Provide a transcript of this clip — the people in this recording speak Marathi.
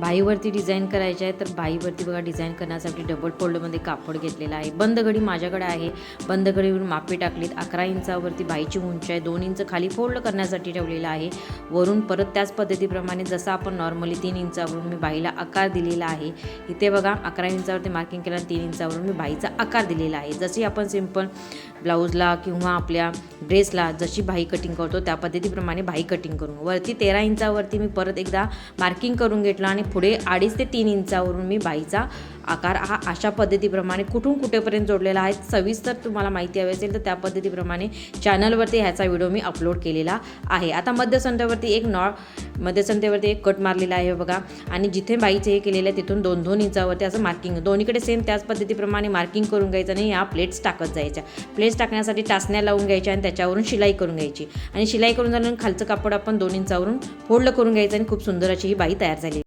बाईवरती डिझाईन करायचे आहे तर बाईवरती बघा डिझाईन करण्यासाठी डबल फोल्डमध्ये कापड घेतलेलं आहे. बंद घडी माझ्याकडे आहे. बंद घडीवरून मापे टाकलीत. अकरा इंचावरती बाईची उंची आहे. दोन इंच खाली फोल्ड करण्यासाठी ठेवलेलं आहे. वरून परत त्याच पद्धतीप्रमाणे जसं आपण नॉर्मली तीन इंचावरून मी बाईला आकार दिलेला आहे इथे बघा अकरा इंचावरती मार्किंग केलं तीन इंचावरून मी बाईचा आकार दिलेला आहे. जशी आपण सिंपल ब्लाऊजला किंवा आपल्या ड्रेसला जशी बाई कटिंग करतो त्या पद्धतीप्रमाणे बाई कटिंग करून वरती तेरा इंचावरती मी परत एकदा मार्किंग करून घेतलं आणि पुढे अडीच ते तीन इंचावरून मी बाईचा आकार हा अशा पद्धतीप्रमाणे कुठून कुठेपर्यंत जोडलेला आहे सविस्तर तुम्हाला माहिती हवी असेल तर त्या पद्धतीप्रमाणे चॅनलवरती ह्याचा व्हिडिओ मी अपलोड केलेला आहे. आता मध्यसंध्यावरती एक नॉ मध्यसंध्यावरती एक कट मारलेला आहे बघा. आणि जिथे बाईचे हे केलेलं आहे तिथून दोन दोन इंचावरती असं मार्किंग दोन्हीकडे सेम त्याच पद्धतीप्रमाणे मार्किंग करून घ्यायचं आणि या प्लेट्स टाकत जायच्या. प्लेट्स टाकण्यासाठी टाचण्या लावून घ्यायच्या आणि त्याच्यावरून शिलाई करून घ्यायची. आणि शिलाई करून झाल्यानंतर खालचं कापड आपण दोन इंचावरून फोल्ड करून घ्यायचं आणि खूप सुंदर अशी ही बाई तयार झाली